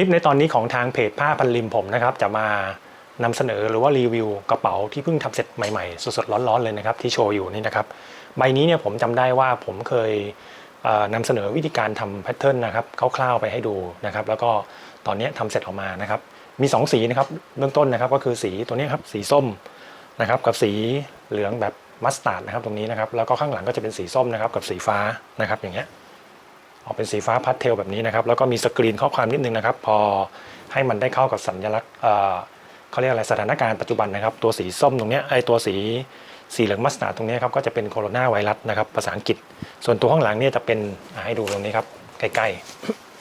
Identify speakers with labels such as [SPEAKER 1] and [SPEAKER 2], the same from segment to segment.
[SPEAKER 1] ลิปในตอนนี้ของทางเพจผ้าพันริมผมนะครับ จะมานำเสนอหรือว่ารีวิวกระเป๋าที่เพิ่งทำเสร็จใหม่ๆ สดๆร้อนๆเลยนะครับที่โชว์อยู่นี่นะครับ ใบนี้เนี่ยผมจำได้ว่าผมเคยเอ่อนำเสนอวิธีการทำแพทเทิร์นนะครับคร่าวๆไปให้ดูนะครับ แล้วก็ตอนนี้ทำเสร็จออกมานะครับ มี 2 สีนะครับเบื้องต้นนะครับก็คือสีตัวนี้ครับสีส้มนะครับกับสีเหลืองแบบมัสตาร์ดนะครับตรงนี้นะครับแล้วก็ข้างหลังก็จะเป็นสีส้มนะครับกับสีฟ้านะครับอย่างเงี้ย ออกเป็นสีฟ้าพัสเทลแบบนี้นะครับ แล้วก็มีสกรีนข้อความนิดนึงนะครับ พอให้มันได้เข้ากับสัญลักษณ์เขาเรียกอะไรสถานการณ์ปัจจุบันนะครับ ตัวสีส้มตรงนี้ไอตัวสีสีเหลืองมัสตาร์ดตรงนี้ครับก็จะเป็นโคโรนาไวรัสนะครับภาษาอังกฤษ ส่วนตัวข้างหลังเนี่ยจะเป็นให้ดูตรงนี้ครับใกล้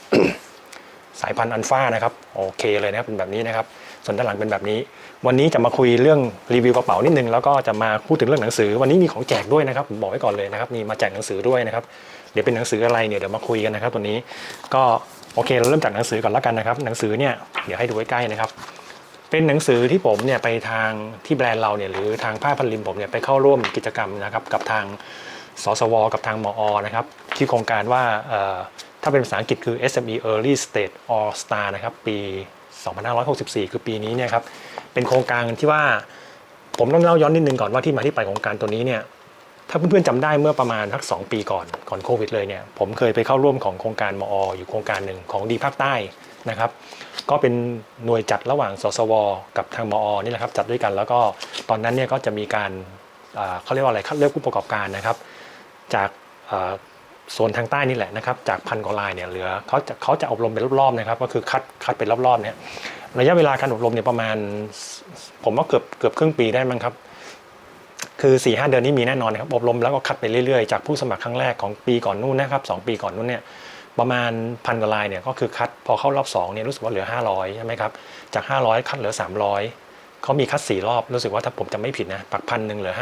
[SPEAKER 1] ๆ สายพันธุ์อัลฟานะครับโอเคเลยนะครับเป็นแบบนี้นะครับ ส่วนด้านหลังเป็นแบบนี้ วันนี้จะมาคุยเรื่องรีวิวกระเป๋านิดนึงแล้วก็จะมาพูดถึงเรื่องหนังสือ วันนี้มีของแจกด้วยนะครับผมบอกไว้ก่อนเลยนะครับมีมาแจกหนังสือด้วยนะครับ เดี๋ยวเป็นหนังสืออะไรเนี่ยเดี๋ยวมาคุยกันนะครับตัวนี้ก็โอเคเราเริ่มจากหนังสือก่อนแล้วกันนะครับ หนังสือเนี่ยเดี๋ยวให้ดูใกล้ๆนะครับเป็นหนังสือที่ผมเนี่ยไปทางที่แบรนด์เราเนี่ยหรือทางผ้าพันริมผมเนี่ยไปเข้าร่วมกิจกรรมนะครับกับทางสสว กับทางมอนะครับที่โครงการว่าถ้าเป็นภาษาอังกฤษคือ SME Early Stage All Star นะครับปี 2564 คือปีนี้เนี่ยครับเป็นโครงการที่ว่าผมต้องเล่าย้อนนิดนึงก่อนว่าที่มาที่ไปของโครงการตัวนี้เนี่ย ถ้าเพื่อนๆจำได้เมื่อประมาณทักสองปีก่อนก่อนโควิดเลยเนี่ยผมเคยไปเข้าร่วมของโครงการมออยู่โครงการหนึ่งของดีภาคใต้นะครับก็เป็นหน่วยจัดระหว่างสสว กับทางมอนี่แหละครับจัดด้วยกันแล้วก็ตอนนั้นเนี่ยก็จะมีการเขาเรียกว่าอะไรเลือกผู้ประกอบการนะครับ จากโซนทางใต้นี่แหละนะครับจากพันกว่าลายเนี่ยเหลือเขาจะเขาจะอบรมเป็นรอบๆนะครับ ก็คือคัดคัดเป็นรอบๆเนี่ยระยะเวลาการอบรมเนี่ยประมาณ ผมว่าเกือบเกือบครึ่งปีได้มั้งครับ คือ4ีหเดือนนี้มีแน่นอนนะครับอบรมแล้วก็คัดไปเรื่อยๆ จากผู้สมัครครั้งแรกของปีก่อนนู้นนะครับสองปีก่อนนู้นเนี่ยประมาณพันกว่าลายเนี่ยก็คือคัดพอเข้ารอบ2เนี่ยรู้สึกว่าเหลือ 500ใช่ไหมครับจาก 500 คัดเหลือ 300เขามีคัด 4 รอบรู้สึกว่าถ้าผมจำไม่ผิดนะปักพันหนึ่งเหลือ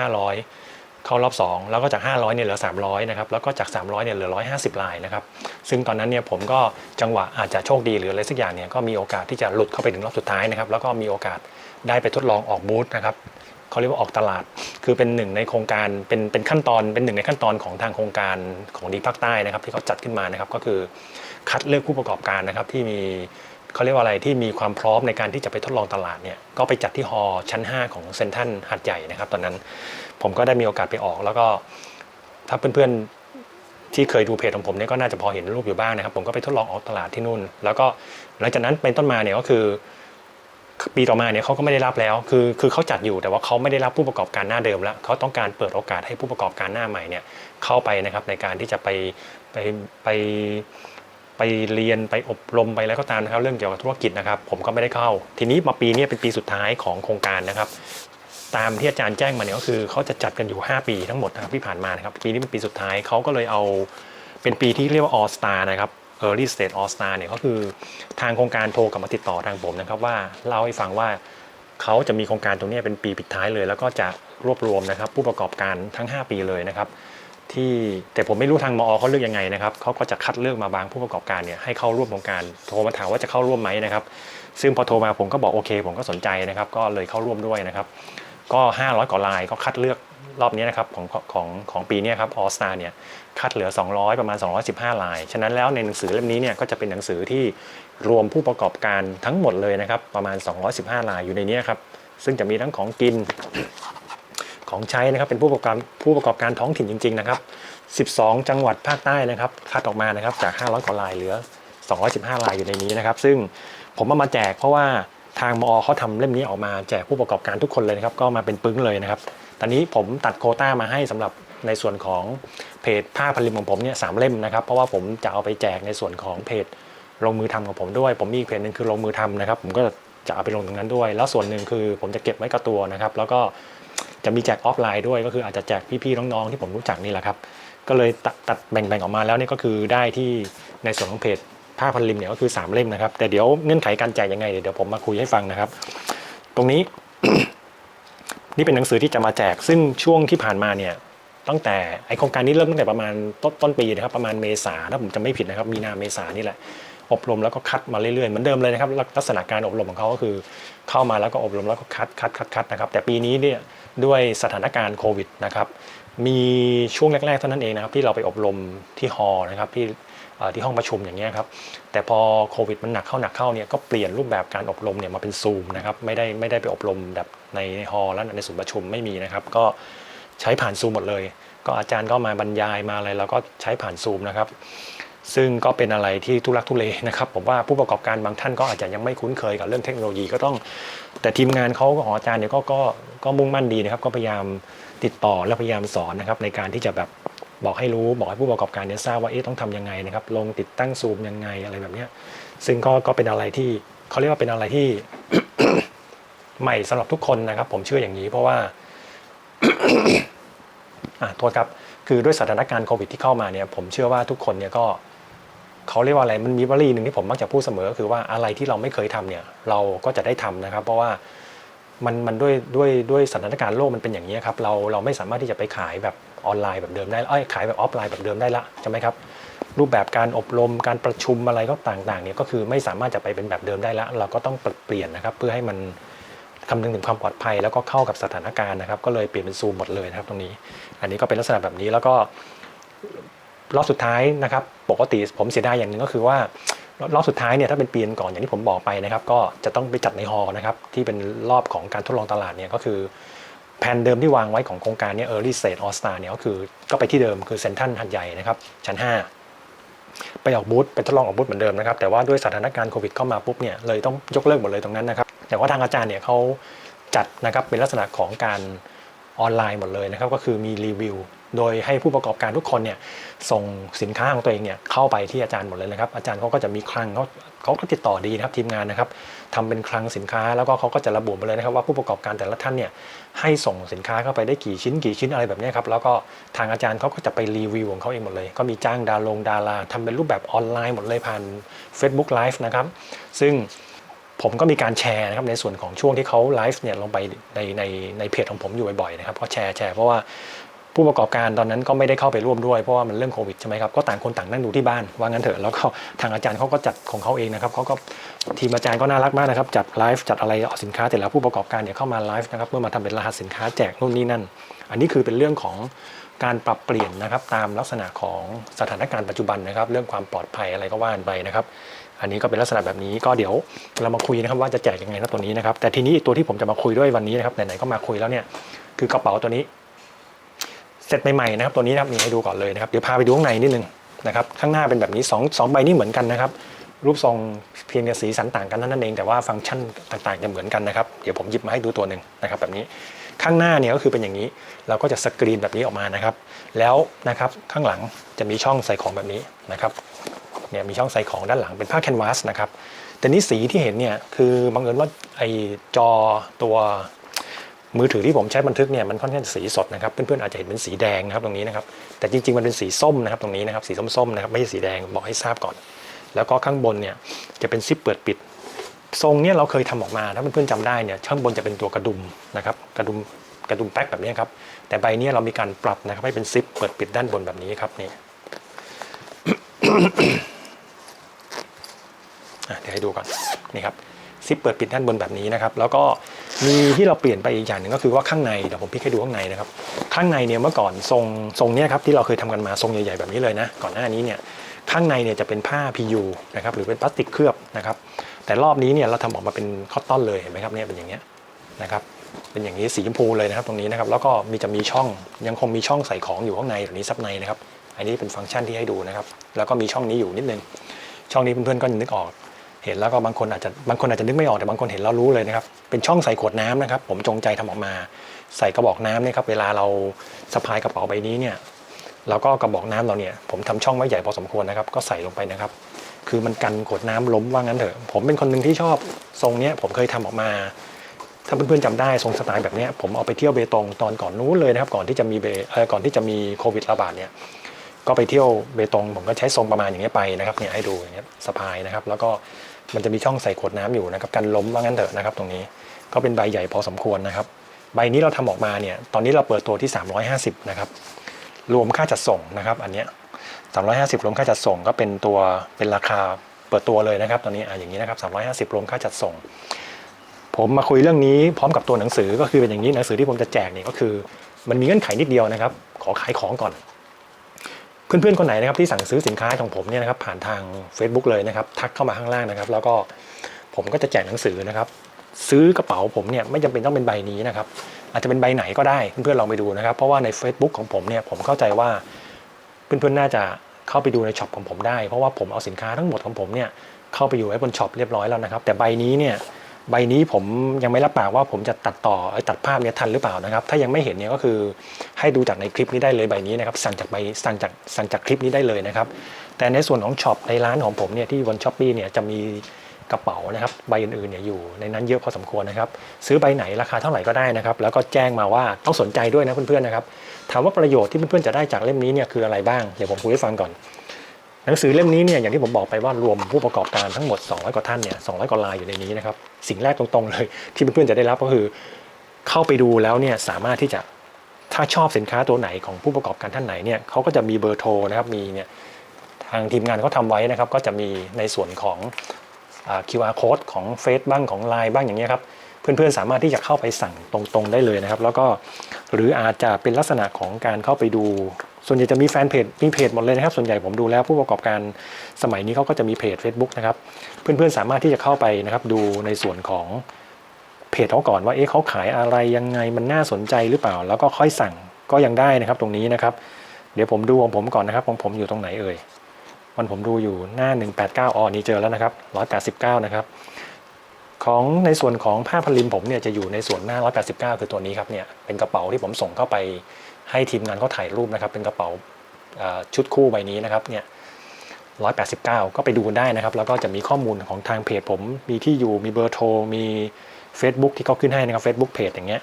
[SPEAKER 1] 500 เข้ารอบ 2 แล้วก็จาก 500เนี่ยเหลือ 300นะครับแล้วก็จาก 300เนี่ยเหลือ 150 ลายนะครับซึ่งตอนนั้นเนี่ยผมก็จังหวะอาจจะโชคดีหรืออะไรสักอย่างเนี่ยก็มีโอกาสที่จะหลุดเข้าไปถึงรอบสุดท้ายนะครับแล้วก็มีโอกาสได้ไปทดลองออกบูธนะครับ เขาเรียกว่าออกตลาด คือเป็นหนึ่งในโครงการเป็นเป็นขั้นตอนเป็นหนึ่งในขั้นตอนของทางโครงการของดีภาคใต้นะครับ ที่เขาจัดขึ้นมานะครับ ก็คือคัดเลือกผู้ประกอบการนะครับ ที่มีเขาเรียกว่าอะไรที่มีความพร้อมในการที่จะไปทดลองตลาดเนี่ยก็ไปจัดที่ฮอลล์ชั้น 5 ของเซนทัลหัดใหญ่นะครับ ตอนนั้นผมก็ได้มีโอกาสไปออกแล้วก็ถ้าเพื่อนๆที่เคยดูเพจของผมเนี่ยก็น่าจะพอเห็นรูปอยู่บ้างนะครับ ผมก็ไปทดลองออกตลาดที่นู่น แล้วก็หลังจากนั้นเป็นต้นมาเนี่ยก็คือ ปีต่อมาเนี่ยเขาก็ไม่ได้รับแล้ว คือคือเขาจัดอยู่แต่ว่าเขาไม่ได้รับผู้ประกอบการหน้าเดิมแล้วเขาต้องการเปิดโอกาสให้ผู้ประกอบการหน้าใหม่เนี่ยเข้าไปนะครับในการที่จะไปไปไปไปเรียนไปอบรมไปแล้วก็ตามนะครับเรื่องเกี่ยวกับธุรกิจนะครับ ผมก็ไม่ได้เข้า ทีนี้มาปีนี้เป็นปีสุดท้ายของโครงการนะครับตามที่อาจารย์แจ้งมาเนี่ยก็คือเขาจะจัดกันอยู่ 5 ปีทั้งหมดนะครับที่ผ่านมานะครับปีนี้เป็นปีสุดท้ายเขาก็เลยเอาเป็นปีที่เรียกว่า All Star นะครับ Early Stage All Star เนี่ยก็คือทางโครงการโทรกลับมาติดต่อทางผมนะครับว่าเล่าให้ฟังว่าเขาจะมีโครงการตรงนี้เป็นปีปิดท้ายเลย แล้วก็จะรวบรวมนะครับผู้ประกอบการทั้ง 5 ปีเลยนะครับที่แต่ผมไม่รู้ทางมอเขาเลือกยังไงนะครับเขาก็จะคัดเลือกมาบางผู้ประกอบการเนี่ยให้เข้าร่วมโครงการโทรมาถามว่าจะเข้าร่วมไหมนะครับ ซึ่งพอโทรมาผมก็บอกโอเค ผมก็สนใจนะครับ ก็เลยเข้าร่วมด้วยนะครับ ก็ 500กว่าลายก็คัดเลือก รอบนี้นะครับของของของปีนี้ครับออสตาเนี่ยคัดเหลือ 200 ประมาณ 215 ลาย ฉะนั้นแล้วในหนังสือเล่มนี้เนี่ยก็จะเป็นหนังสือที่รวมผู้ประกอบการทั้งหมดเลยนะครับประมาณ 215 ลายอยู่ในนี้ครับซึ่งจะมีทั้งของกินของใช้นะครับเป็นผู้ประกอบผู้ประกอบการท้องถิ่นจริง ๆ นะครับ 12 จังหวัดภาคใต้นะครับคัดออกมานะครับจาก 500 กว่าลายเหลือ 215 ลายอยู่ในนี้นะครับ ซึ่งผมเอามาแจกเพราะว่าทางมอเขาทำเล่มนี้ออกมาแจกผู้ประกอบการทุกคนเลยนะครับ ก็มาเป็นปึ้งเลยนะครับ ตอนนี้ผมตัดโคต้ามาให้สำหรับในส่วนของเพจผ้าพันริมของผมเนี่ยสามเล่มนะครับ เพราะว่าผมจะเอาไปแจกในส่วนของเพจลงมือทำของผมด้วย ผมมีเพจหนึ่งคือลงมือทำนะครับ ผมก็จะเอาไปลงตรงนั้นด้วย แล้วส่วนหนึ่งคือผมจะเก็บไว้กับตัวนะครับ แล้วก็จะมีแจกออฟไลน์ด้วย ก็คืออาจจะแจกพี่ๆน้องๆที่ผมรู้จักนี่แหละครับ ก็เลยตัดตัดแบ่งๆออกมาแล้วนี่ก็คือได้ที่ในส่วนของเพจผ้าพันริมเนี่ยก็คือ3เล่มนะครับ แต่เดี๋ยวเงื่อนไขการแจกยังไงเดี๋ยวผมมาคุยให้ฟังนะครับ ตรงนี้ นี่เป็นหนังสือที่จะมาแจก ซึ่งช่วงที่ผ่านมาเนี่ยตั้งแต่ไอโครงการนี้เริ่มตั้งแต่ประมาณต้นต้นปีนะครับประมาณเมษาถ้าผมจำไม่ผิดนะครับ มีนาเมษานี่แหละอบรมแล้วก็คัดมาเรื่อยๆเหมือนเดิมเลยนะครับลักษณะการอบรมของเขาก็คือ เข้ามาแล้วก็อบรมแล้วก็คัดคัดคัดคัดนะครับ แต่ปีนี้เนี่ยด้วยสถานการณ์โควิดนะครับมีช่วงแรกๆเท่านั้นเองนะครับที่เราไปอบรมที่ฮอล์นะครับที่ ที่ห้องประชุมอย่างเงี้ยครับแต่พอโควิดมันหนักเข้าหนักเข้าเนี่ยก็เปลี่ยนรูปแบบการอบรมเนี่ยมาเป็นซูมนะครับไม่ได้ไม่ได้ไปอบรมแบบในฮอลล์และในศูนย์ประชุมไม่มีนะครับ ก็ใช้ผ่านซูมหมดเลย ก็อาจารย์ก็มาบรรยายมาอะไรแล้วก็ใช้ผ่านซูมนะครับซึ่งก็เป็นอะไรที่ทุลักทุเลนะครับผมว่าผู้ประกอบการบางท่านก็อาจจะยังไม่คุ้นเคยกับเรื่องเทคโนโลยีก็ต้อง แต่ทีมงานเขาของอาจารย์เนี่ยก็ก็ก็มุ่งมั่นดีนะครับ ก็พยายามติดต่อและพยายามสอนนะครับในการที่จะแบบ บอกให้รู้บอกให้ผู้ประกอบการเนี่ยทราบว่าเอ๊ะต้องทำยังไงนะครับลงติดตั้งซูมยังไงอะไรแบบเนี้ยซึ่งก็ก็เป็นอะไรที่เขาเรียกว่าเป็นอะไรที่ใหม่สำหรับทุกคนนะครับ ผมเชื่ออย่างนี้เพราะว่าอะโทษครับคือด้วยสถานการณ์โควิดที่เข้ามาเนี่ยผมเชื่อว่าทุกคนเนี่ยก็เขาเรียกว่าอะไรมันมีวลีหนึ่งที่ผมมักจะพูดเสมอก็คือว่าอะไรที่เราไม่เคยทำเนี่ยเราก็จะได้ทำนะครับ เพราะว่า มันมันด้วยด้วยด้วยสถานการณ์โลกมันเป็นอย่างนี้ครับเราเราไม่สามารถที่จะไปขายแบบออนไลน์แบบเดิมได้เอ้ยขายแบบออฟไลน์แบบเดิมได้ละใช่ไหมครับรูปแบบการอบรมการประชุมอะไรก็ต่างๆเนี่ยก็คือไม่สามารถจะไปเป็นแบบเดิมได้ละเราก็ต้องปรับเปลี่ยนนะครับ เพื่อให้มันคำนึงถึงความปลอดภัยแล้วก็เข้ากับสถานการณ์นะครับ ก็เลยเปลี่ยนเป็นซูมหมดเลยนะครับตรงนี้ อันนี้ก็เป็นลักษณะแบบนี้แล้วก็รอบสุดท้ายนะครับ ปกติผมเสียดายอย่างหนึ่งก็คือว่า รอบสุดท้ายเนี่ยถ้าเป็นปีนก่อนอย่างที่ผมบอกไปนะครับ ก็จะต้องไปจัดในฮอนะครับที่เป็นรอบของการทดลองตลาดเนี่ยก็คือแผนเดิมที่วางไว้ของโครงการเนี่ย Early Stage All Star เนี่ยก็คือก็ไปที่เดิมคือเซ็นทัลหัดใหญ่นะครับชั้น 5 ไปออกบูธเป็นทดลองออกบูธเหมือนเดิมนะครับแต่ว่าด้วยสถานการณ์โควิดเข้ามาปุ๊บเนี่ยเลยต้องยกเลิกหมดเลยตรงนั้นนะครับแต่ว่าทางอาจารย์เนี่ยเขาจัดนะครับเป็นลักษณะของการออนไลน์หมดเลยนะครับก็คือมีรีวิว โดยให้ผู้ประกอบการทุกคนเนี่ยส่งสินค้าของตัวเองเนี่ยเข้าไปที่อาจารย์หมดเลยนะครับ อาจารย์เขาก็จะมีคลังเขาเขาก็ติดต่อดีนะครับทีมงานนะครับทำเป็นคลังสินค้าแล้วก็เขาก็จะระบุมาเลยนะครับ ว่าผู้ประกอบการแต่ละท่านเนี่ยให้ส่งสินค้าเข้าไปได้กี่ชิ้นกี่ชิ้นอะไรแบบนี้ครับแล้วก็ทางอาจารย์เขาก็จะไปรีวิวของเขาเองหมดเลย ก็มีจ้างดาลงดาราทำเป็นรูปแบบออนไลน์หมดเลยผ่าน Facebook Live นะครับซึ่งผมก็มีการแชร์นะครับในส่วนของช่วงที่เขาไลฟ์เนี่ยลงไปในในในเพจของผมอยู่บ่อยๆนะครับก็แชร์แชร์เพราะว่า ผู้ประกอบการตอนนั้นก็ไม่ได้เข้าไปร่วมด้วยเพราะว่ามันเรื่องโควิดใช่ไหมครับก็ต่างคนต่างนั่งดูที่บ้านว่างั้นเถอะแล้วก็ทางอาจารย์เขาก็จัดของเขาเองนะครับเขาก็ทีมอาจารย์ก็น่ารักมากนะครับจัดไลฟ์จัดอะไรเอาสินค้าแต่ละผู้ประกอบการเนี่ยเข้ามาไลฟ์นะครับเพื่อมาทำเป็นรหัสสินค้าแจกนู่นนี่นั่น อันนี้คือเป็นเรื่องของการปรับเปลี่ยนนะครับตามลักษณะของสถานการณ์ปัจจุบันนะครับ เรื่องความปลอดภัยอะไรก็ว่านไปนะครับ อันนี้ก็เป็นลักษณะแบบนี้ก็เดี๋ยวเรามาคุยนะครับว่าจะแจกยังไงนะตัวนี้นะครับแต่ทีนี้ตัวที่ผมจะมาคุยด้วยวันนี้นะครับไหนๆก็มาคุยแล้วเนี่ยคือกระเป๋าตัวนี้ เสร็จใหม่ๆนะครับตัวนี้นะครับมีให้ดูก่อนเลยนะครับเดี๋ยวพาไปดูข้างในนิดนึงนะครับข้างหน้าเป็นแบบนี้2งใบนี้เหมือนกันนะครับรูปทรงเพียงแต่สีสันต่างกันเท่านั้นเองแต่ว่าฟังก์ชันต่างๆจะเหมือนกันนะครับเดี๋ยวผมหยิบมาให้ดูตัวหนึ่งนะครับแบบนี้ข้างหน้าเนี่ยก็คือเป็นอย่างนี้ เราก็จะสกรีนแบบนี้ออกมานะครับ แล้วนะครับข้างหลังจะมีช่องใส่ของแบบนี้นะครับเนี่ยมีช่องใส่ของด้านหลังเป็นผ้าแคนวาสนะครับแต่นี่สีที่เห็นเนี่ยคือบังเอิญว่าไอจอตัว มือถือที่ผมใช้บันทึกเนี่ยมันค่อนข้างสีสดนะครับเพื่อนๆอาจจะเห็นเป็นสีแดงนะครับตรงนี้นะครับแต่จริงๆมันเป็นสีส้มนะครับตรงนี้นะครับสีส้มๆนะครับไม่ใช่สีแดงบอกให้ทราบก่อน แล้วก็ข้างบนเนี่ยจะเป็นซิปเปิดปิด ทรงเนี่ยเราเคยทำออกมาถ้าเพื่อนๆจำได้เนี่ยข้างบนจะเป็นตัวกระดุมนะครับกระดุมกระดุมแป๊กแบบนี้ครับแต่ใบนี้เรามีการปรับนะครับให้เป็นซิปเปิดปิดด้านบนแบบนี้ครับนี่เดี๋ยวให้ดูก่อนนี่ครับซิปเปิดปิดด้านบนแบบนี้นะครับ แล้วก็ มีที่เราเปลี่ยนไปอีกอย่างหนึ่งก็คือว่าข้างในเดี๋ยวผมพลิกให้ดูข้างในนะครับข้างในเนี่ยเมื่อก่อนทรงทรงเนี้ยครับที่เราเคยทำกันมาทรงใหญ่ๆแบบนี้เลยนะก่อนหน้านี้เนี่ยข้างในเนี่ยจะเป็นผ้า PU นะครับหรือเป็นพลาสติกเคลือบนะครับแต่รอบนี้เนี่ยเราทำออกมาเป็นคอตตอนเลยเห็นไหมครับเนี่ยเป็นอย่างเงี้ยนะครับเป็นอย่างนี้สีชมพูเลยนะครับตรงนี้นะครับแล้วก็มีจะมีช่องยังคงมีช่องใส่ของอยู่ข้างในแบบนี้ซับในนะครับอันนี้เป็นฟังก์ชันที่ให้ดูนะครับแล้วก็มีช่องนี้อยู่นิดนึงช่องนี้เพื่อนๆก็นึกออก เห็นแล้วก็บางคนอาจจะบางคนอาจจะนึกไม่ออกแต่บางคนเห็นแล้วรู้เลยนะครับ เป็นช่องใส่ขวดน้ำนะครับ ผมจงใจทำออกมา ใส่กระบอกน้ำเนี่ยครับเวลาเราสะพายกระเป๋าใบนี้เนี่ยแล้วก็กระบอกน้ำเราเนี่ยผมทำช่องไว้ใหญ่พอสมควรนะครับ ก็ใส่ลงไปนะครับ คือมันกันขวดน้ำล้มว่างั้นเถอะ ผมเป็นคนหนึ่งที่ชอบทรงเนี้ยผมเคยทำออกมา ถ้าเพื่อนๆจำได้ทรงสไตล์แบบเนี้ยผมเอาไปเที่ยวเบตงตอนก่อนนู้นเลยนะครับ ก่อนที่จะมีเบก่อนที่จะมีโควิดระบาดเนี่ยก็ไปเที่ยวเบตงผมก็ใช้ทรงประมาณอย่างเงี้ยไปนะครับเนี่ยให้ดูอย่างเงี้ยสะพายนะครับ แล้วก็ มันจะมีช่องใส่ขวดน้ำอยู่นะครับกันล้มว่างั้นเถอะนะครับตรงนี้ก็เป็นใบใหญ่พอสมควรนะครับ ใบนี้เราทำออกมาเนี่ยตอนนี้เราเปิดตัวที่ 350 นะครับ รวมค่าจัดส่งนะครับอันเนี้ย350 รวมค่าจัดส่งก็เป็นตัวเป็นราคาเปิดตัวเลยนะครับตอนนี้อะอย่างนี้นะครับ350 รวมค่าจัดส่ง ผมมาคุยเรื่องนี้พร้อมกับตัวหนังสือก็คือเป็นอย่างนี้หนังสือที่ผมจะแจกเนี่ยก็คือ มันมีเงื่อนไขนิดเดียวนะครับ ขอขายของก่อน เพื่อนๆคนไหนนะครับที่สั่งซื้อสินค้าของผมเนี่ยนะครับผ่านทาง Facebook เลยนะครับทักเข้ามาข้างล่างนะครับ แล้วก็ผมก็จะแจกหนังสือนะครับ ซื้อกระเป๋าผมเนี่ยไม่จำเป็นต้องเป็นใบนี้นะครับ อาจจะเป็นใบไหนก็ได้เพื่อนๆลองไปดูนะครับ เพราะว่าใน Facebook ของผมเนี่ยผมเข้าใจว่าเพื่อนๆน่าจะเข้าไปดูในช็อปของผมได้เพราะว่าผมเอาสินค้าทั้งหมดของผมเนี่ยเข้าไปอยู่ไว้บนช็อปเรียบร้อยแล้วนะครับ แต่ใบนี้เนี่ย ใบนี้ผมยังไม่รับปากว่าผมจะตัดต่อตัดภาพเนี่ยทันหรือเปล่านะครับ ถ้ายังไม่เห็นเนี่ยก็คือให้ดูจากในคลิปนี้ได้เลยใบนี้นะครับสั่งจากใบสั่งจากสั่งจากคลิปนี้ได้เลยนะครับ แต่ในส่วนของช็อปในร้านของผมเนี่ยที่บนช้อปปี้เนี่ยจะมีกระเป๋านะครับใบอื่นๆเนี่ยอยู่ในนั้นเยอะพอสมควรนะครับซื้อใบไหนราคาเท่าไหร่ก็ได้นะครับ แล้วก็แจ้งมาว่าต้องสนใจด้วยนะเพื่อนๆนะครับถามว่าประโยชน์ที่เพื่อนๆจะได้จากเล่มนี้เนี่ยคืออะไรบ้างเดี๋ยวผมคุยให้ฟังก่อน หนังสือเล่มนี้เนี่ยอย่างที่ผมบอกไปว่ารวมผู้ประกอบการทั้งหมด 200 กว่าท่านเนี่ย200 กว่าลายอยู่ในนี้นะครับสิ่งแรกตรงๆเลย ที่เพื่อนๆจะได้รับก็คือ เข้าไปดูแล้วเนี่ยสามารถที่จะถ้าชอบสินค้าตัวไหนของผู้ประกอบการท่านไหนเนี่ยเขาก็จะมีเบอร์โทรนะครับมีเนี่ยทางทีมงานเขาทำไว้นะครับ ก็จะมีในส่วนของอ QR code ของเฟซบ้างของ Line บ้างอย่างเงี้ยครับเพื่อนๆสามารถที่จะเข้าไปสั่งตรงๆได้เลยนะครับ แล้วก็หรืออาจจะเป็นลักษณะของการเข้าไปดู ส่วนใหญ่จะมีแฟนเพจมีเพจหมดเลยนะครับ ส่วนใหญ่ผมดูแล้วผู้ประกอบการสมัยนี้เขาก็จะมีเพจ Facebook นะครับ เพื่อนๆสามารถที่จะเข้าไปนะครับ ดูในส่วนของเพจเขาก่อนว่าเอ๊ะเขาขายอะไรยังไงมันน่าสนใจหรือเปล่า แล้วก็ค่อยสั่งก็ยังได้นะครับตรงนี้นะครับ เดี๋ยวผมดูของผมก่อนนะครับของผมอยู่ตรงไหนเอ่ยมันผมดูอยู่หน้า 189อ๋อนี่เจอแล้วนะครับ189นะครับของในส่วนของผ้าพันริมผมเนี่ยจะอยู่ในส่วนหน้า 189 คือตัวนี้ครับเนี่ยเป็นกระเป๋าที่ผมส่งเข้าไป ให้ทีมงานเขาถ่ายรูปนะครับเป็นกระเป๋าชุดคู่ใบนี้นะครับเนี่ย189 ก็ไปดูได้นะครับ แล้วก็จะมีข้อมูลของทางเพจผม มีที่อยู่มีเบอร์โทร มี Facebook ที่เขาขึ้นให้นะครับ Facebook เพจอย่างเงี้ย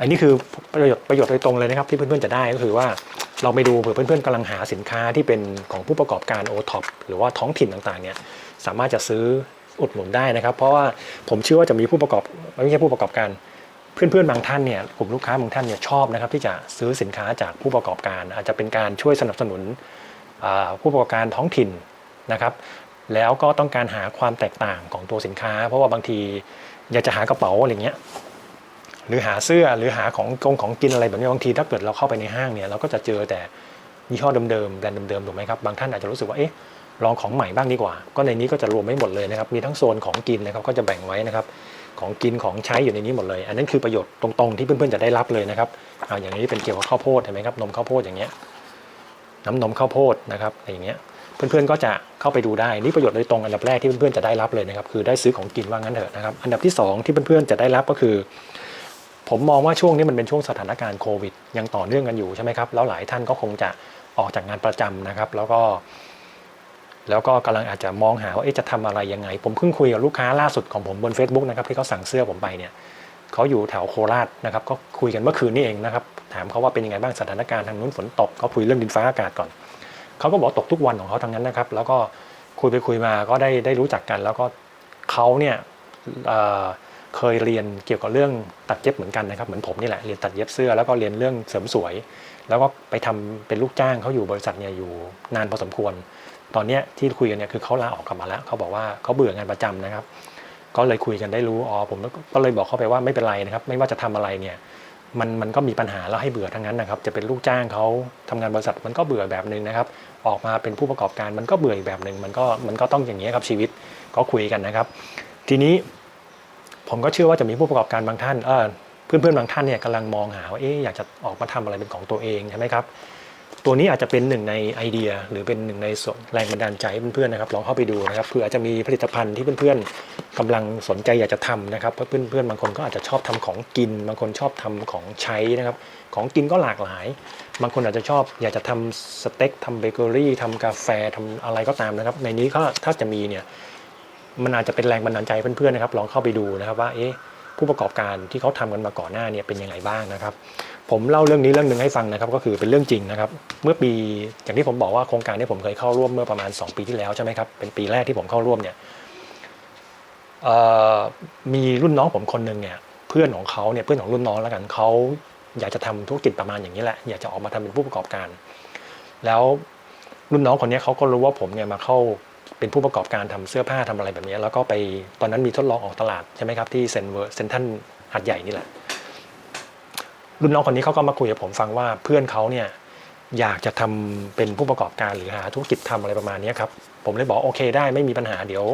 [SPEAKER 1] อันนี้คือประโยชน์ประโยชน์โดยตรงเลยนะครับที่เพื่อนๆจะได้ก็คือว่าเราไปดูเผื่อเพื่อนๆกำลังหาสินค้าที่เป็นของผู้ประกอบการโอท็อปหรือว่าท้องถิ่นต่างๆเนี่ยสามารถจะซื้ออุดหนุนได้นะครับ เพราะว่าผมเชื่อว่าจะมีผู้ประกอบไม่ใช่ผู้ประกอบการ เพื่อนๆบางท่านเนี่ยกลุ่มลูกค้าบางท่านเนี่ยชอบนะครับที่จะซื้อสินค้าจากผู้ประกอบการ อาจจะเป็นการช่วยสนับสนุนผู้ประกอบการท้องถิ่นนะครับ แล้วก็ต้องการหาความแตกต่างของตัวสินค้า เพราะว่าบางทีอยากจะหากระเป๋าอะไรเงี้ยหรือหาเสื้อหรือหาของกงของกินอะไรแบบนี้บางทีถ้าเกิดเราเข้าไปในห้างเนี่ยเราก็จะเจอแต่ยี่ห้อเดิมๆแบรนด์เดิมๆถูกไหมครับบางท่านอาจจะรู้สึกว่าเอ๊ะลองของใหม่บ้างดีกว่า ก็ในนี้ก็จะรวมไม่หมดเลยนะครับ มีทั้งโซนของกินนะครับก็จะแบ่งไว้นะครับ ของกินของใช้อยู่ในนี้หมดเลย อันนั้นคือประโยชน์ตรงๆที่เพื่อนๆจะได้รับเลยนะครับอ่าอย่างนี้เป็นเกี่ยวกับข้าวโพดเห็นไหมครับนมข้าวโพดอย่างเงี้ยน้ำนมข้าวโพดนะครับอะไรอย่างเงี้ยเพื่อนๆก็จะเข้าไปดูได้นี่ประโยชน์โดยตรงอันดับแรกที่เพื่อนๆจะได้รับเลยนะครับคือได้ซื้อของกินว่างั้นเถอะนะครับอันดับที่สองที่เพื่อนๆจะได้รับก็คือ ผมมองว่าช่วงนี้มันเป็นช่วงสถานการณ์โควิดยังต่อเนื่องกันอยู่ใช่ไหมครับแล้วหลายท่านก็คงจะออกจากงานประจำนะครับ แล้วก็ แล้วก็กำลังอาจจะมองหาว่าจะทำอะไรยังไง ผมเพิ่งคุยกับลูกค้าล่าสุดของผมบน Facebook นะครับที่เขาสั่งเสื้อผมไปเนี่ยเขาอยู่แถวโคราชนะครับก็คุยกันเมื่อคืนนี้เองนะครับถามเขาว่าเป็นยังไงบ้างสถานการณ์ทางนู้นฝนตกเขาคุยเรื่องดินฟ้าอากาศก่อนเขาก็บอกตกทุกวันของเขาทั้งนั้นนะครับ แล้วก็คุยไปคุยมาก็ได้ได้รู้จักกัน แล้วก็เขาเนี่ยเเคยเรียนเกี่ยวกับเรื่องตัดเย็บเหมือนกันนะครับเหมือนผมนี่แหละเรียนตัดเย็บเสื้อแล้วก็เรียนเรื่องเสริมสวย แล้วก็ไปทำเป็นลูกจ้างเขาอยู่บริษัทเนี่ยอยู่นานพอสมควร ตอนนี้ที่คุยกันเนี่ยคือเขาลาออกกลับมาแล้วเขาบอกว่าเขาเบื่องานประจำนะครับ ก็เลยคุยกันได้รู้อ๋อผมก็เลยบอกเขาไปว่าไม่เป็นไรนะครับ ไม่ว่าจะทำอะไรเนี่ยมันมันก็มีปัญหาแล้วให้เบื่อทั้งนั้นนะครับ จะเป็นลูกจ้างเขาทำงานบริษัทมันก็เบื่อแบบหนึ่งนะครับ ออกมาเป็นผู้ประกอบการมันก็เบื่ออีกแบบหนึ่งมันก็มันก็ต้องอย่างนี้ครับชีวิตก็คุยกันนะครับ ทีนี้ผมก็เชื่อว่าจะมีผู้ประกอบการบางท่านเออเพื่อนๆบางท่านเนี่ยกำลังมองหาว่าเอ๊ะอยากจะออกมาทำอะไรเป็นของตัวเองใช่ไหมครับ ตัวนี้อาจจะเป็นหนึ่งในไอเดีย หรือเป็นหนึ่งในส่วนแรงบันดาลใจใเพื่อนๆนะครับลองเข้าไปดูนะครับเผื่ออาจจะมีผลิตภัณฑ์ที่เพื่อนๆกำลังสนใจอยากจะทำนะครับเพราะเพื่อนๆบางคนก็อาจจะชอบทำของกิน บางคนชอบทำของใช้นะครับของกินก็หลากหลาย บางคนอาจจะชอบ อยากจะทำสเต็กทำเบเกอรี่ทำกาแฟทำอะไรก็ตามนะครับ ในนี้ก็ถ้าจะมีเนี่ยมันอาจจะเป็นแรงบันดาลใจเพื่อนๆนะครับลองเข้าไปดูนะครับว่าเอ๊ะผู้ประกอบการที่เขาทำกันมาก่อนหน้าเนี่ยเป็นยังไงบ้างนะครับ ผมเล่าเรื่องนี้เรื่องหนึ่งให้ฟังนะครับก็คือเป็นเรื่องจริงนะครับ เมื่อปีอย่างที่ผมบอกว่าโครงการนี้ผมเคยเข้าร่วมเมื่อประมาณ 2 ปีที่แล้วใช่ไหมครับเป็นปีแรกที่ผมเข้าร่วมเนี่ยมีรุ่นน้องผมคนหนึ่งเนี่ยเพื่อนของเขาเนี่ยเพื่อนของรุ่นน้องแล้วกันเขาอยากจะทำธุรกิจประมาณอย่างนี้แหละอยากจะออกมาทำเป็นผู้ประกอบการ แล้วรุ่นน้องคนนี้เขาก็รู้ว่าผมเนี่ยมาเข้าเป็นผู้ประกอบการทำเสื้อผ้าทำอะไรแบบนี้ แล้วก็ไปตอนนั้นมีทดลองออกตลาดใช่ไหมครับที่เซนเวอร์เซนทันหัดใหญ่นี่แหละ รุ่นน้องคนนี้เขาก็มาคุยกับผมฟังว่าเพื่อนเขาเนี่ยอยากจะทำเป็นผู้ประกอบการหรือหาธุรกิจทำอะไรประมาณนี้ครับ ผมเลยบอกโอเคได้ไม่มีปัญหาเดี๋ยว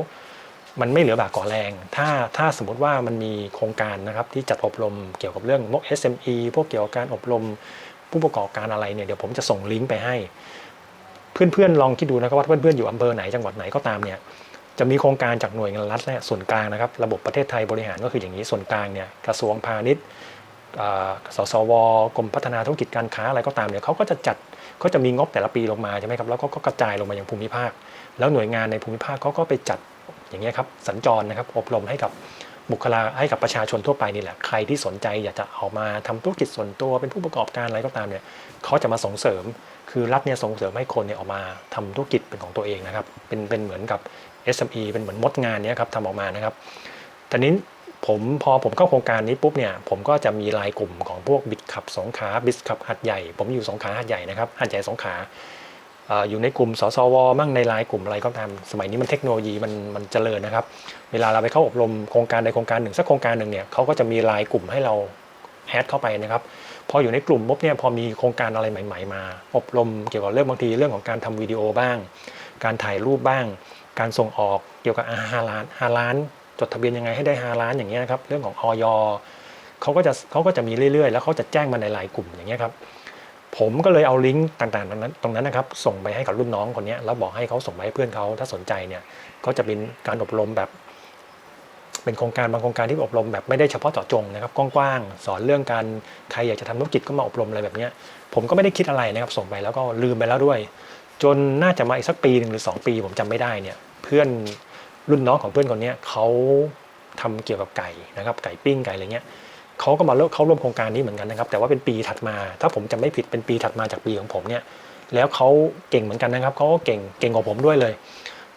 [SPEAKER 1] มันไม่เหลือบากก่อแรง ถ้าถ้าสมมติว่ามันมีโครงการนะครับที่จัดอบรมเกี่ยวกับเรื่องพวก SME พวกเกี่ยวกับการอบรมผู้ประกอบการอะไรเนี่ยเดี๋ยวผมจะส่งลิงก์ไปให้ เพื่อนๆลองคิดดูนะครับว่าเพื่อนๆอยู่อำเภอไหนจังหวัดไหนก็ตามเนี่ยจะมีโครงการจากหน่วยงานรัฐและส่วนกลางนะครับ ระบบประเทศไทยบริหารก็คืออย่างนี้ส่วนกลางเนี่ยกระทรวงพาณิชย์ สสวกรมพัฒนาธุรกิจการค้าอะไรก็ตามเนี่ยเขาก็จะจัดเขาจะมีงบแต่ละปีลงมาใช่ไหมครับแล้วก็กระจายลงมาอยังภูมิภาค แล้วหน่วยงานในภูมิภาคเขาก็ไปจัดอย่างเงี้ยครับสัญจรนะครับอบรมให้กับบุคลาให้กับประชาชนทั่วไปนี่แหละใครที่สนใจอยากจะออกมาทำธุรกิจส่วนตัวเป็นผู้ประกอบการอะไรก็ตามเนี่ยเขาจะมาส่งเสริม คือรัฐเนี่ยส่งเสริมให้คนเนี่ยออกมาทำธุรกิจเป็นของตัวเองนะครับเป็นเป็นเหมือนกับ SME เป็นเหมือนมดงานเนี้ยครับทำออกมานะครับแต่นี้ ผมพอผมเข้าโครงการนี้ปุ๊บเนี่ยผมก็จะมีรายกลุ่มของพวกบิดขับสงขาบิดขับหัดใหญ่ ผมอยู่สงขาหัดใหญ่นะครับหัดใหญ่สงขาอยู่ในกลุ่มสสวมั่งในรายกลุ่มอะไรก็ตามสมัยนี้มันเทคโนโลยีมันมันเจริญนะครับ เวลาเราไปเข้าอบรมโครงการใดโครงการหนึ่งสักโครงการหนึ่งเนี่ยเขาก็จะมีรายกลุ่มให้เราแอดเข้าไปนะครับพออยู่ในกลุ่มปุ๊บเนี่ยพอมีโครงการอะไรใหม่ ๆ มา อบรมเกี่ยวกับเรื่องบางทีเรื่องของการทำวิดีโอบ้าง การถ่ายรูปบ้าง การส่งออกเกี่ยวกับอาหารล้านฮาล้าน จดทะเบียนยังไงให้ได้ฮาล้านอย่างเงี้ยนะครับเรื่องของออยเขาก็จะเขาก็จะมีเรื่อยๆ แล้วเขาจะแจ้งมาในไลน์กลุ่มอย่างเงี้ยครับผมก็เลยเอาลิงก์ต่างๆตรงนั้นตรงนั้นนะครับส่งไปให้กับรุ่นน้องคนนี้แล้วบอกให้เขาส่งไปให้เพื่อนเขาถ้าสนใจเนี่ยก็จะเป็นการอบรมแบบ เป็นโครงการบางโครงการที่อบรมแบบไม่ได้เฉพาะเจาะจงนะครับกว้างๆสอนเรื่องการใครอยากจะทำธุรกิจก็มาอบรมอะไรแบบเนี้ยผมก็ไม่ได้คิดอะไรนะครับส่งไปแล้วก็ลืมไปแล้วด้วย จนน่าจะมาอีกสักปีหนึ่งหรือ 2 ปีผมจำไม่ได้เนี่ยเพื่อน รุ่นน้องของเพื่อนคนนี้เขาทำเกี่ยวกับไก่นะครับ ไก่ปิ้งไก่อะไรเงี้ยเขาก็มาเลิกเข้าร่วมโครงการนี้เหมือนกันนะครับ แต่ว่าเป็นปีถัดมา ถ้าผมจำไม่ผิดเป็นปีถัดมาจากปีของผมเนี่ย แล้วเขาเก่งเหมือนกันนะครับเขาก็เก่งเก่งกว่าผมด้วยเลย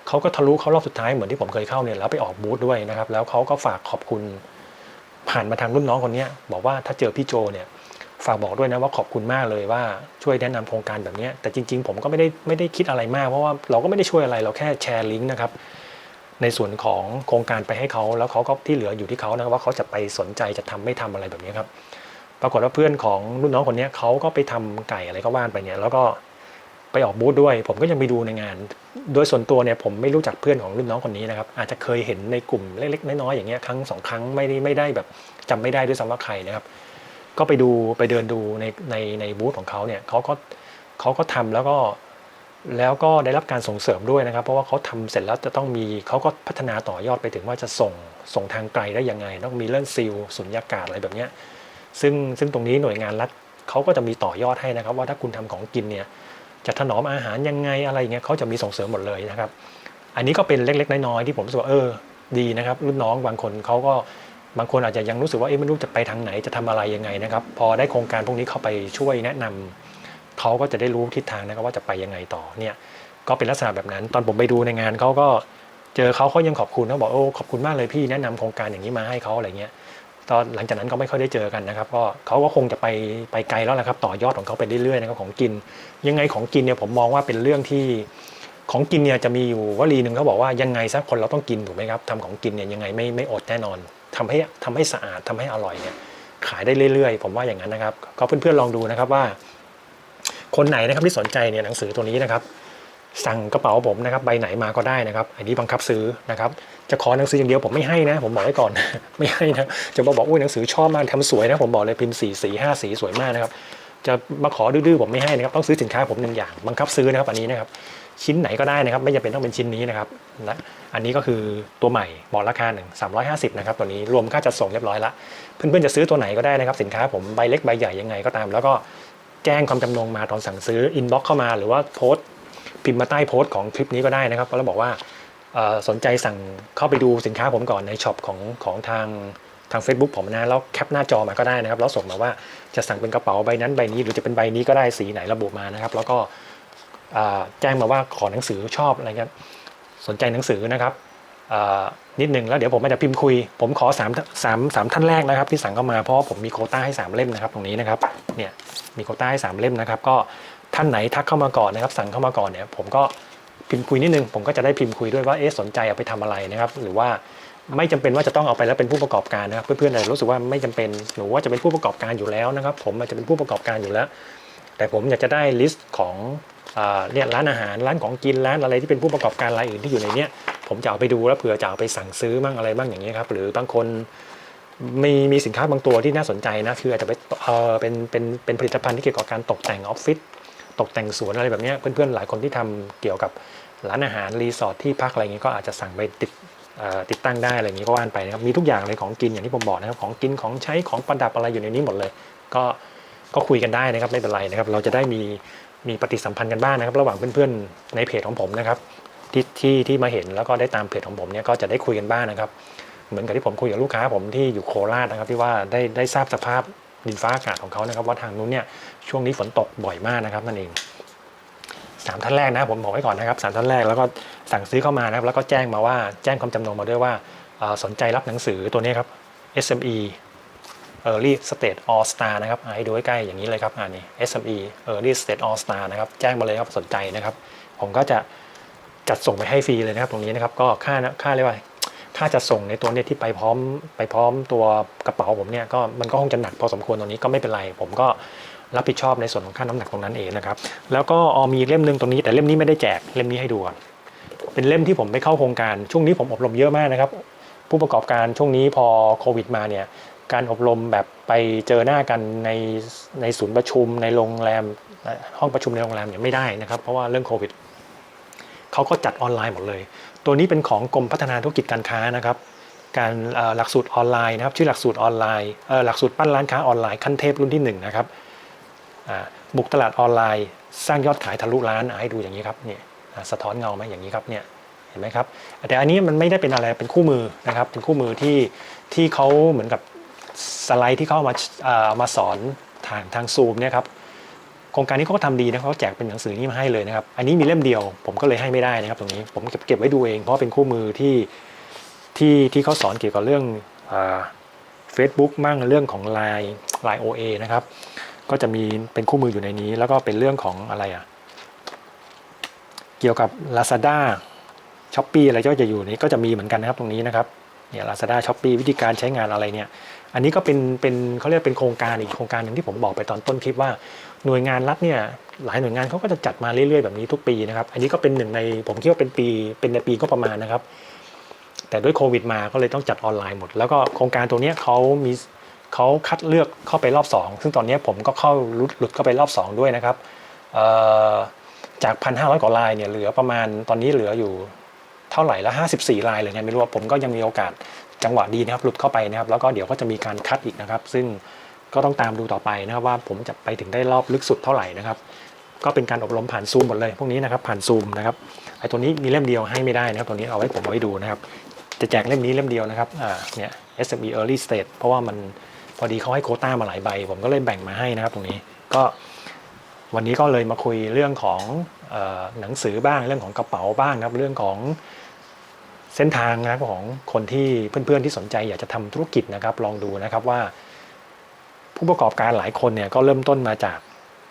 [SPEAKER 1] เขาก็ทะลุเข้ารอบสุดท้ายเหมือนที่ผมเคยเข้าเนี่ยแล้วไปออกบูธด้วยนะครับ แล้วเขาก็ฝากขอบคุณ ผ่านมาทางรุ่นน้องคนนี้บอกว่าถ้าเจอพี่โจเนี่ยฝากบอกด้วยนะว่าขอบคุณมากเลยว่าช่วยแนะนำโครงการแบบนี้แต่จริง ๆ ผมก็ไม่ได้ไม่ได้คิดอะไรมากเพราะว่าเราก็ไม่ได้ช่วยอะไรเราแค่แชร์ลิงก์นะครับ ในส่วนของโครงการไปให้เขาแล้วเขาก็ที่เหลืออยู่ที่เขานะว่าเขาจะไปสนใจจะทำไม่ทำอะไรแบบนี้ครับ ปรากฏว่าเพื่อนของรุ่นน้องคนนี้เขาก็ไปทำไก่อะไรก็ว่านไปเนี่ยแล้วก็ไปออกบูธด้วย ผมก็ยังไปดูในงาน โดยส่วนตัวเนี่ยผมไม่รู้จักเพื่อนของรุ่นน้องคนนี้นะครับอาจจะเคยเห็นในกลุ่มเล็กๆน้อยๆอย่างเงี้ยครั้งสองครั้งไม่ได้ไม่ได้แบบจำไม่ได้ด้วยซ้ำว่าใครนะครับ ก็ไปดูไปเดินดูในในในบูธของเขาเนี่ยเขาก็เขาก็ทำแล้วก็ แล้วก็ได้รับการส่งเสริมด้วยนะครับ เพราะว่าเขาทำเสร็จแล้วจะต้องมีเขาก็พัฒนาต่อยอดไปถึงว่าจะส่งส่งทางไกลได้ยังไง ต้องมีเรื่องซีลสุญญากาศอะไรแบบนี้ซึ่งซึ่งตรงนี้หน่วยงานรัฐเขาก็จะมีต่อยอดให้นะครับ ว่าถ้าคุณทำของกินเนี่ยจะถนอมอาหารยังไงอะไรเงี้ยเขาจะมีส่งเสริมหมดเลยนะครับ อันนี้ก็เป็นเล็ก ๆ น้อยๆที่ผมรู้สึกว่าเออดีนะครับรุ่นน้องบางคนเขาก็บางคนอาจจะยังรู้สึกว่าเอ๊ะไม่รู้จะไปทางไหนจะทำอะไรยังไงนะครับ พอได้โครงการพวกนี้เข้าไปช่วยแนะนำ เขาก็จะได้รู้ทิศทางนะครับว่าจะไปยังไงต่อเนี่ยก็เป็นลักษณะแบบนั้น ตอนผมไปดูในงานเขาก็เจอเขาเขายังขอบคุณเขาบอกโอ้ขอบคุณมากเลยพี่แนะนำโครงการอย่างนี้มาให้เขาอะไรเงี้ยตอนหลังจากนั้นก็ไม่ค่อยได้เจอกันนะครับ ก็เขาก็คงจะไปไปไกลแล้วแหละครับ ต่อยอดของเขาไปเรื่อยๆนะครับของกิน ยังไงของกินเนี่ยผมมองว่าเป็นเรื่องที่ของกินเนี่ยจะมีอยู่วลีหนึ่งเขาบอกว่ายังไงซะคนเราต้องกินถูกไหมครับทำของกินเนี่ยยังไงไม่ไม่อดแน่นอนทำให้ทำให้สะอาดทำให้อร่อยเนี่ยขายได้เรื่อยๆ ผมว่าอย่างนั้นนะครับ ก็เพื่อนๆลองดูนะครับว่า คนไหนนะครับที่สนใจเนี่ยหนังสือตัวนี้นะครับสั่งกระเป๋าผมนะครับใบไหนมาก็ได้นะครับอันนี้บังคับซื้อนะครับจะขอหนังสืออย่างเดียวผมไม่ให้นะ ผมบอกไว้ก่อน ไม่ให้นะจะมาบอกอุ้ยหนังสือชอบมากทำสวยนะผมบอกเลยพิมพ์สีสีห้าสีสวยมากนะครับจะมาขอดื้อๆผมไม่ให้นะครับต้องซื้อสินค้าผมหนึ่งอย่างบังคับซื้อนะครับอันนี้นะครับชิ้นไหนก็ได้นะครับ ไม่จำเป็นต้องเป็นชิ้นนี้นะครับนะอันนี้ก็คือตัวใหม่บอกราคาหนึ่ง350นะครับตัวนี้รวมค่าจัดส่งเรียบร้อยละเพื่อนๆจะซื้อตัวไหนก็ได้นะครับ สินค้าผมใบเล็กใบใหญ่ยังไงก็ตาม แล้วก็ แจ้งความจำนงมาตอนสั่งซื้ออินบ็อกเข้ามาหรือว่าโพสต์พิมพ์มาใต้โพสต์ของคลิปนี้ก็ได้นะครับแล้วบอกว่าสนใจสั่งเข้าไปดูสินค้าผมก่อนในช็อปของของทางทาง Facebook ผมนะแล้วแคปหน้าจอมาก็ได้นะครับ แล้วส่งมาว่าจะสั่งเป็นกระเป๋าใบนั้นใบนี้ หรือจะเป็นใบนี้ก็ได้สีไหนระบุมานะครับ แล้วก็แจ้งมาว่าขอหนังสือชอบอะไรเงี้ยสนใจหนังสือนะครับ นิดนึงแล้วเดี๋ยวผมจะพิมพ์คุย ผมขอ3ามสามสามท่านแรกนะครับ ที่สั่งเข้ามาเพราะผมมีโคต้าให้ 3 เล่มนะครับตรงนี้นะครับเนี่ยมีโคต้าให้ 3 เล่มนะครับ ก็ท่านไหนทักเข้ามาก่อนนะครับ สั่งเข้ามาก่อนเนี่ยผมก็พิมพ์คุยนิดนึงผมก็จะได้พิมพ์คุยด้วยว่าเอ๊ะสนใจเอาไปทำอะไรนะครับ หรือว่าไม่จำเป็นว่าจะต้องเอาไปแล้วเป็นผู้ประกอบการนะครับ เพื่อนๆอาจจะรู้สึกว่าไม่จำเป็นหรือว่าจะเป็นผู้ประกอบการอยู่แล้วนะครับ ผมอาจจะเป็นผู้ประกอบการอยู่แล้ว แต่ผมอยากจะได้ลิสต์ของ เนี่ยร้านอาหารร้านของกินร้านอะไรที่เป็นผู้ประกอบการรายอื่นที่อยู่ในเนี้ยผมจะเอาไปดูแล้วเผื่อจะเอาไปสั่งซื้อบ้างอะไรบ้างอย่างเงี้ยครับหรือบางคนมีมีสินค้าบางตัวที่น่าสนใจนะคืออาจจะไปเออเป็นเป็นเป็นผลิตภัณฑ์ที่เกี่ยวกับการตกแต่งออฟฟิศตกแต่งสวนอะไรแบบเนี้ยเพื่อนๆหลายคนที่ทำเกี่ยวกับร้านอาหารรีสอร์ทที่พักอะไรเงี้ยก็อาจจะสั่งไปติดติดตั้งได้อะไรอย่างนี้ก็ว่านไปนะครับมีทุกอย่างเลยของกินอย่างที่ผมบอกนะครับของกินของใช้ของประดับอะไรอยู่ในนี้หมดเลย ก็ก็คุยกันได้นะครับไม่เป็นไรนะครับ เราจะได้มี มีปฏิสัมพันธ์กันบ้างนะครับระหว่างเพื่อนๆในเพจของผมนะครับที่ที่ที่มาเห็นแล้วก็ได้ตามเพจของผมเนี่ยก็จะได้คุยกันบ้างนะครับ เหมือนกับที่ผมคุยกับลูกค้าผมที่อยู่โคราชนะครับ ที่ว่าได้ได้ทราบสภาพดินฟ้าอากาศของเขานะครับ ว่าทางนู้นเนี่ยช่วงนี้ฝนตกบ่อยมากนะครับนั่นเองสามท่านแรกนะผมบอกไว้ก่อนนะครับสามท่านแรกแล้วก็สั่งซื้อเข้ามานะครับแล้วก็แจ้งมาว่าแจ้งความจำนงมาด้วยว่าสนใจรับหนังสือตัวนี้ครับ SME Early State All Star นะครับให้ดูใกล้ๆอย่างนี้เลยครับอ่านี่ SME Early State All Star นะครับแจ้งมาเลยครับสนใจนะครับ ผมก็จะจัดส่งไปให้ฟรีเลยนะครับตรงนี้นะครับก็ค่านะค่าเรียกว่าค่าจะส่งในตัวเนี้ที่ไปพร้อมไปพร้อมตัวกระเป๋าผมเนี่ยก็มันก็คงจะหนักพอสมควรตรงนี้ก็ไม่เป็นไร ผมก็รับผิดชอบในส่วนของค่าน้ำหนักตรงนั้นเองนะครับแล้วก็ออมีเล่มหนึ่งตรงนี้แต่เล่มนี้ไม่ได้แจกเล่มนี้ให้ดูเป็นเล่มที่ผมไปเข้าโครงการช่วงนี้ผมอบรมเยอะมากนะครับ ผู้ประกอบการช่วงนี้พอโควิดมาเนี่ย การอบรมแบบไปเจอหน้ากันในในศูนย์ประชุมในโรงแรมห้องประชุมในโรงแรมเนี่ยไม่ได้นะครับ เพราะว่าเรื่องโควิดเขาก็จัดออนไลน์หมดเลย ตัวนี้เป็นของกรมพัฒนาธุรกิจการค้านะครับการหลักสูตรออนไลน์นะครับชื่อหลักสูตรออนไลน์หลักสูตรปั้นร้านค้าออนไลน์ขั้นเทพรุ่นที่หนึ่งนะครับบุกตลาดออนไลน์ สร้างยอดขายทะลุล้านให้ดูอย่างนี้ครับเนี่ยสะท้อนเงาไหมอย่างนี้ครับเนี่ยเห็นไหมครับแต่อันนี้มันไม่ได้เป็นอะไรเป็นคู่มือนะครับเป็นคู่มือที่ที่เขาเหมือนกับ สไลด์ที่เขาเอามาเอามาสอนทางทางซูมเนี่ยครับโครงการนี้เขาก็ทำดีนะเขาแจกเป็นหนังสือนี้มาให้เลยนะครับ อันนี้มีเล่มเดียว ผมก็เลยให้ไม่ได้นะครับ ตรงนี้ผมเก็บเก็บไว้ดูเอง เพราะเป็นคู่มือที่ที่ที่เขาสอนเกี่ยวกับเรื่องเฟซบุ๊กมั่งเรื่องของ Line Line OA นะครับ ก็จะมีเป็นคู่มืออยู่ในนี้ แล้วก็เป็นเรื่องของอะไรอะเกี่ยวกับ Lazada ช้อปปีอะไรก็จะอยู่นี้ก็จะมีเหมือนกันนะครับตรงนี้นะครับเนี่ยลาซาด้าช้อปปีวิธีการใช้งานอะไรเนี่ย อันนี้ก็เป็นเป็นเขาเรียกเป็นโครงการอีกโครงการหนึ่งที่ผมบอกไปตอนต้นคลิปว่าหน่วยงานรัฐเนี่ยหลายหน่วยงานเขาก็จะจัดมาเรื่อยๆแบบนี้ทุกปีนะครับ อันนี้ก็เป็นหนึ่งในผมคิดว่าเป็นปีเป็นในปีก็ประมาณนะครับ แต่ด้วยโควิดมาก็เลยต้องจัดออนไลน์หมด แล้วก็โครงการตัวนี้เขามีเขาคัดเลือกเข้าไปรอบ 2 ซึ่งตอนนี้ผมก็เข้าหลุดหลุดเข้าไปรอบ 2 ด้วยนะครับเอ่อจาก1,500กว่าลายเนี่ยเหลือประมาณตอนนี้เหลืออยู่เท่าไหร่ละ54รายเลยไงไม่รู้ว่าผมก็ยังมีโอกาส จังหวะดีนะครับหลุดเข้าไปนะครับ แล้วก็เดี๋ยวก็จะมีการคัดอีกนะครับ ซึ่งก็ต้องตามดูต่อไปนะครับว่าผมจะไปถึงได้รอบลึกสุดเท่าไหร่นะครับ ก็เป็นการอบรมผ่านซูมหมดเลย พวกนี้นะครับผ่านซูมนะครับไอ้ตัวนี้มีเล่มเดียวให้ไม่ได้นะครับตัวนี้เอาไว้ผมเอาไว้ดูนะครับ จะแจกเล่มนี้เล่มเดียวนะครับอ่าเนี่ย SME Early Stage เพราะว่ามันพอดีเขาให้โคต้ามาหลายใบ ผมก็เลยแบ่งมาให้นะครับ ตรงนี้ก็วันนี้ก็เลยมาคุยเรื่องของออหนังสือบ้างเรื่องของกระเป๋าบ้างครับเรื่องของ เส้นทางนะของคนที่เพื่อนๆที่สนใจอยากจะทำธุรกิจนะครับ ลองดูนะครับว่า ผู้ประกอบการหลายคนเนี่ยก็เริ่มต้นมาจาก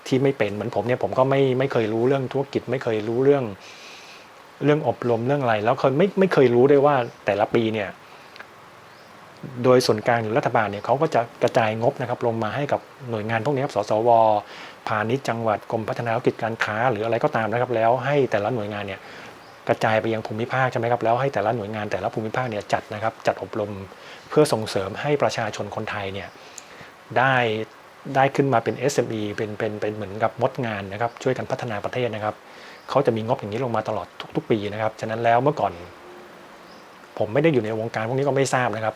[SPEAKER 1] ที่ไม่เป็นเหมือนผมเนี่ยผมก็ไม่ไม่เคยรู้เรื่องธุรกิจ ไม่เคยรู้เรื่องเรื่องอบรมเรื่องอะไร แล้วเคยไม่ไม่เคยรู้ด้วยว่าแต่ละปีเนี่ยโดยส่วนกลางหรือรัฐบาลเนี่ยเขาก็จะกระจายงบนะครับลงมาให้กับหน่วยงานพวกนี้ครับ สสว พาณิชย์จังหวัดกรมพัฒนาธุรกิจการค้า หรืออะไรก็ตามนะครับ แล้วให้แต่ละหน่วยงานเนี่ย กระจายไปยังภูมิภาคใช่ไหมครับแล้วให้แต่ละหน่วยงานแต่ละภูมิภาคเนี่ยจัดนะครับจัดอบรมเพื่อส่งเสริมให้ประชาชนคนไทยเนี่ยได้ได้ขึ้นมาเป็น SME เป็นเป็นเป็นเหมือนกับมดงานนะครับช่วยกันพัฒนาประเทศนะครับเขาจะมีงบอย่างนี้ลงมาตลอดทุก ๆ ปีนะครับฉะนั้นแล้วเมื่อก่อน ผมไม่ได้อยู่ในวงการพวกนี้ก็ไม่ทราบนะครับ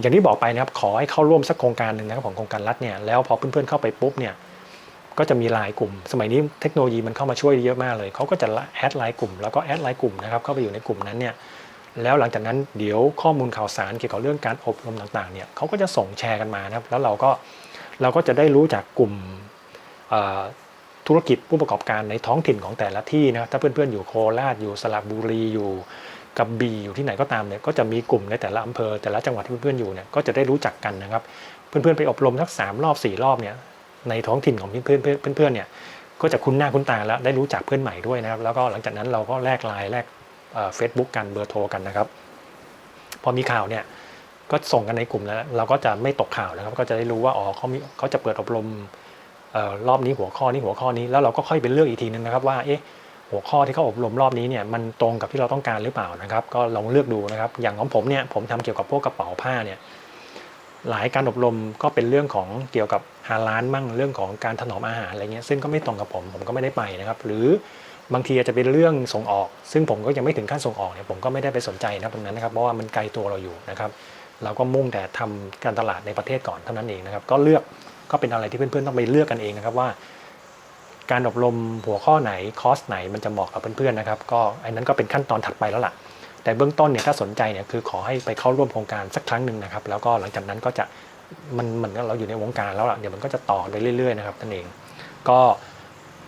[SPEAKER 1] อย่างที่บอกไปนะครับขอให้เข้าร่วมสักโครงการหนึ่งนะครับของโครงการรัฐเนี่ยแล้วพอเพื่อนๆเข้าไปปุ๊บเนี่ย ก็จะมีไลน์กลุ่ม สมัยนี้เทคโนโลยีมันเข้ามาช่วยเยอะมากเลยเขาก็จะแอดไลน์กลุ่มแล้วก็แอดไลน์กลุ่มนะครับเข้าไปอยู่ในกลุ่มนั้นเนี่ยแล้วหลังจากนั้นเดี๋ยวข้อมูลข่าวสารเกี่ยวกับเรื่องการอบรมต่างๆเนี่ยเขาก็จะส่งแชร์กันมานะครับแล้วเราก็เราก็จะได้รู้จากกลุ่มธุรกิจผู้ประกอบการในท้องถิ่นของแต่ละที่นะถ้าเพื่อนๆอยู่โคราชอยู่สระบุรีอยู่กับบีอยู่ที่ไหนก็ตามเนี่ยก็จะมีกลุ่มในแต่ละอำเภอแต่ละจังหวัดที่เพื่อนๆอยู่เนี่ยก็จะได้รู้จักกันนะครับ เพื่อนๆไปอบรมสักสามรอบสี่รอบเนี่ย ในท้องถิ่นของเพื่อนเพื่อนเนี่ยก็จะคุ้นหน้าคุ้นตาแล้วได้รู้จักเพื่อนใหม่ด้วยนะครับ แล้วก็หลังจากนั้นเราก็แลกไลน์แลกเฟซบุ๊กกันเบอร์โทรกันนะครับ พอมีข่าวเนี่ยก็ส่งกันในกลุ่มแล้วเราก็จะไม่ตกข่าวนะครับ ก็จะได้รู้ว่าอ๋อเขามีเขาจะเปิดอบรมรอบนี้หัวข้อนี้หัวข้อนี้แล้วเราก็ค่อยไปเลือกอีกทีนึงนะครับว่าเอ๊ะหัวข้อที่เขาอบรมรอบนี้เนี่ยมันตรงกับที่เราต้องการหรือเปล่านะครับ ก็ลองเลือกดูนะครับ อย่างของผมเนี่ยผมทำเกี่ยวกับพวกกระเป๋าผ้าเนี่ย หลายการอบรมก็เป็นเรื่องของเกี่ยวกับฮาลานมั่งเรื่องของการถนอมอาหารอะไรเงี้ยซึ่งก็ไม่ตรงกับผมผมก็ไม่ได้ไปนะครับ หรือบางทีอาจจะเป็นเรื่องส่งออก ซึ่งผมก็ยังไม่ถึงขั้นส่งออกเนี่ยผมก็ไม่ได้ไปสนใจนะตรงนั้นนะครับเพราะว่ามันไกลตัวเราอยู่นะครับเราก็มุ่งแต่ทำการตลาดในประเทศก่อนเท่านั้นเองนะครับ ก็เลือกก็เป็นอะไรที่เพื่อนๆต้องไปเลือกกันเองนะครับว่า การอบรมหัวข้อไหนคอร์สไหนมันจะเหมาะกับเพื่อนๆนะครับ ก็อันนั้นก็เป็นขั้นตอนถัดไปแล้วล่ะ แต่เบื้องต้นเนี่ยถ้าสนใจเนี่ยคือขอให้ไปเข้าร่วมโครงการสักครั้งหนึ่งนะครับ แล้วก็หลังจากนั้นก็จะมันเหมือนกับเราอยู่ในวงการแล้วล่ะเดี๋ยวมันก็จะต่อไปเรื่อยๆนะครับนั่นเอง ก็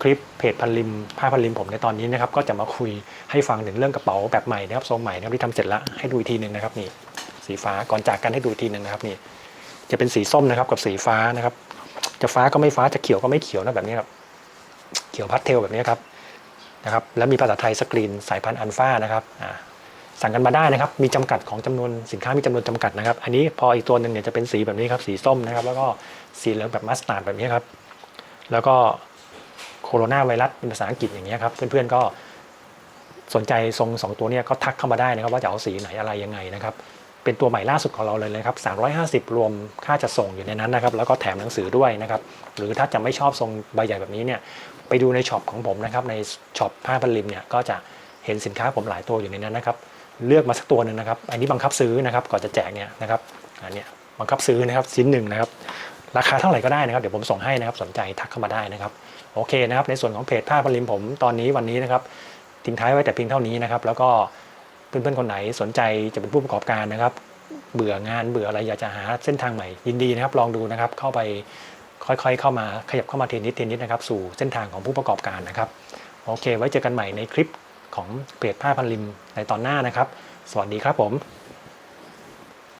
[SPEAKER 1] คลิปเพจพันริมผ้าพันริมผมในตอนนี้นะครับ ก็จะมาคุยให้ฟังถึงเรื่องกระเป๋าแบบใหม่นะครับทรงใหม่นะครับที่ทำเสร็จแล้วให้ดูอีกทีหนึ่งนะครับนี่สีฟ้าก่อนจากกันให้ดูอีกทีหนึ่งนะครับนี่จะเป็นสีส้มนะครับกับสีฟ้านะครับ จะฟ้าก็ไม่ฟ้าจะเขียวก็ไม่เขียวนะแบบนี้ครับเขียวพัสเทลแบบนี้ครับนะครับ แล้วมีภาษาไทยสกรีนสายพันธุ์อัลฟานะครับอ่า สั่งกันมาได้นะครับ มีจำกัดของจำนวนสินค้ามีจำนวนจำกัดนะครับ อันนี้พออีกตัวหนึ่งเนี่ยจะเป็นสีแบบนี้ครับ สีส้มนะครับ แล้วก็สีเหลืองแบบมัสตาร์ดแบบนี้ครับ แล้วก็โคโรนาไวรัสเป็นภาษาอังกฤษอย่างเงี้ยครับ เพื่อนๆก็สนใจทรงสองตัวเนี้ก็ทักเข้ามาได้นะครับ ว่าจะเอาสีไหนอะไรยังไงนะครับ เป็นตัวใหม่ล่าสุดของเราเลยนะครับ 350 รวมค่าจัดส่งอยู่ในนั้นนะครับ แล้วก็แถมหนังสือด้วยนะครับ หรือถ้าจะไม่ชอบทรงใบใหญ่แบบนี้เนี่ย ไปดูในช็อปของผมนะครับ ในช็อปผ้าพันริมเนี่ยก็จะเห็นสินค้าผมหลายตัวอยู่ในนั้นนะครับ เลือกมาสักตัวหนึ่งนะครับ อันนี้บังคับซื้อนะครับ ก่อนจะแจกเนี่ยนะครับ อันเนี้ยบังคับซื้อนะครับชิ้นหนึ่งนะครับ ราคาเท่าไหร่ก็ได้นะครับ เดี๋ยวผมส่งให้นะครับ สนใจทักเข้ามาได้นะครับ โอเคนะครับ ในส่วนของเพจผ้าพันริมผมตอนนี้วันนี้นะครับ ทิ้งท้ายไว้แต่เพียงเท่านี้นะครับ แล้วก็เพื่อนๆคนไหนสนใจจะเป็นผู้ประกอบการนะครับ เบื่องานเบื่ออะไรอยากจะหาเส้นทางใหม่ยินดีนะครับ ลองดูนะครับ เข้าไปค่อยๆ เข้ามาขยับเข้ามาเทนิดเทนิดนะครับ สู่เส้นทางของผู้ประกอบการนะครับ โอเค ไว้เจอกันใหม่ในคลิป ของเพจผ้าพันริมในตอนหน้านะครับ สวัสดีครับผม